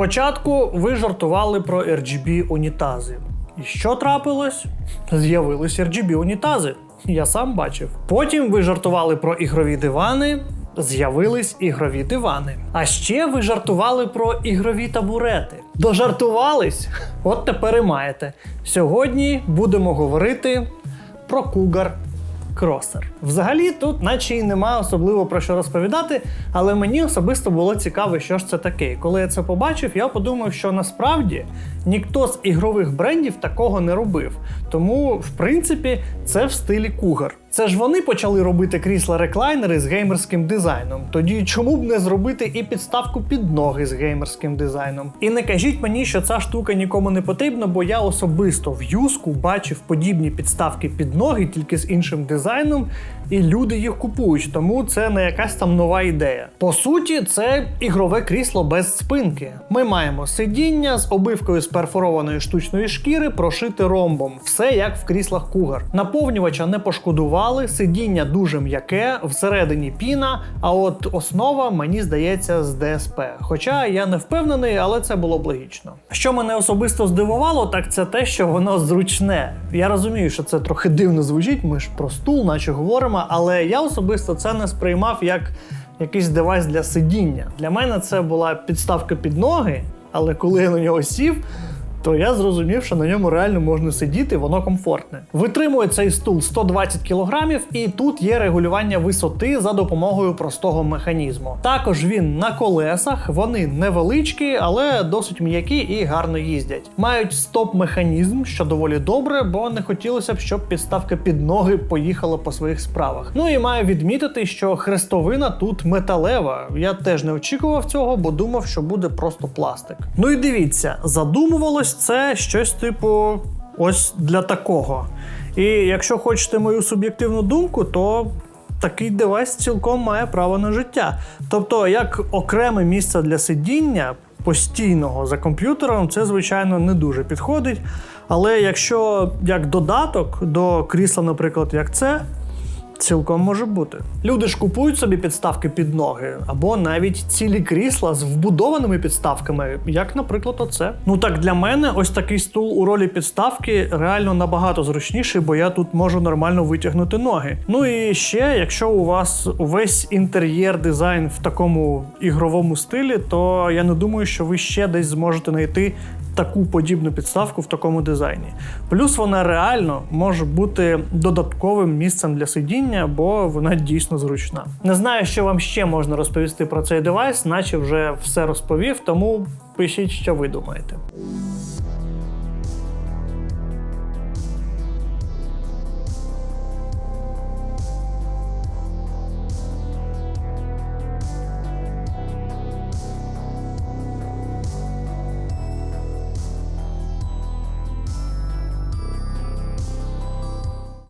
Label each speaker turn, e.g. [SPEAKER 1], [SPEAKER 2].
[SPEAKER 1] Спочатку ви жартували про RGB унітази. І що трапилось? З'явились RGB унітази. Я сам бачив. Потім ви жартували про ігрові дивани. З'явились ігрові дивани. А ще ви жартували про ігрові табурети. Дожартувались? От тепер і маєте. Сьогодні будемо говорити про Cougar Crosser. Взагалі тут, наче й нема особливо про що розповідати, але мені особисто було цікаво, що ж це таке. І коли я це побачив, я подумав, що насправді ніхто з ігрових брендів такого не робив. Тому, в принципі, це в стилі Cougar. Це ж вони почали робити крісла реклайнери з геймерським дизайном. Тоді чому б не зробити і підставку під ноги з геймерським дизайном? І не кажіть мені, що ця штука нікому не потрібна, бо я особисто в юску бачив подібні підставки під ноги, тільки з іншим дизайном, і люди їх купують, тому це не якась там нова ідея. По суті, це ігрове крісло без спинки. Ми маємо сидіння з обивкою з перфорованої штучної шкіри, прошите ромбом. Все як в кріслах Cougar. Наповнювача не пошкодували, сидіння дуже м'яке, всередині піна. А от основа, мені здається, з ДСП. Хоча я не впевнений, але це було б логічно. Що мене особисто здивувало, так це те, що воно зручне. Я розумію, що це трохи дивно звучить. Ми ж про стул, наче говоримо, але я особисто це не сприймав як якийсь девайс для сидіння. Для мене це була підставка під ноги, але коли я на нього сів. То я зрозумів, що на ньому реально можна сидіти, воно комфортне. Витримує цей стул 120 кг, і тут є регулювання висоти за допомогою простого механізму. Також він на колесах, вони невеличкі, але досить м'які і гарно їздять. Мають стоп-механізм, що доволі добре, бо не хотілося б, щоб підставка під ноги поїхала по своїх справах. Ну і маю відмітити, що хрестовина тут металева. Я теж не очікував цього, бо думав, що буде просто пластик. Ну і дивіться, задумувалось це щось типу ось для такого. І якщо хочете мою суб'єктивну думку, то такий девайс цілком має право на життя. Тобто, як окреме місце для сидіння постійного за комп'ютером, це звичайно не дуже підходить. Але якщо як додаток до крісла, наприклад, як це, Цілком може бути. Люди ж купують собі підставки під ноги, або навіть цілі крісла з вбудованими підставками, як, наприклад, оце. Ну так для мене ось такий стул у ролі підставки реально набагато зручніший, бо я тут можу нормально витягнути ноги. Ну і ще, якщо у вас увесь інтер'єр дизайн в такому ігровому стилі, то я не думаю, що ви ще десь зможете знайти таку подібну підставку в такому дизайні. Плюс вона реально може бути додатковим місцем для сидіння, бо вона дійсно зручна. Не знаю, що вам ще можна розповісти про цей девайс, наче вже все розповів, тому пишіть, що ви думаєте.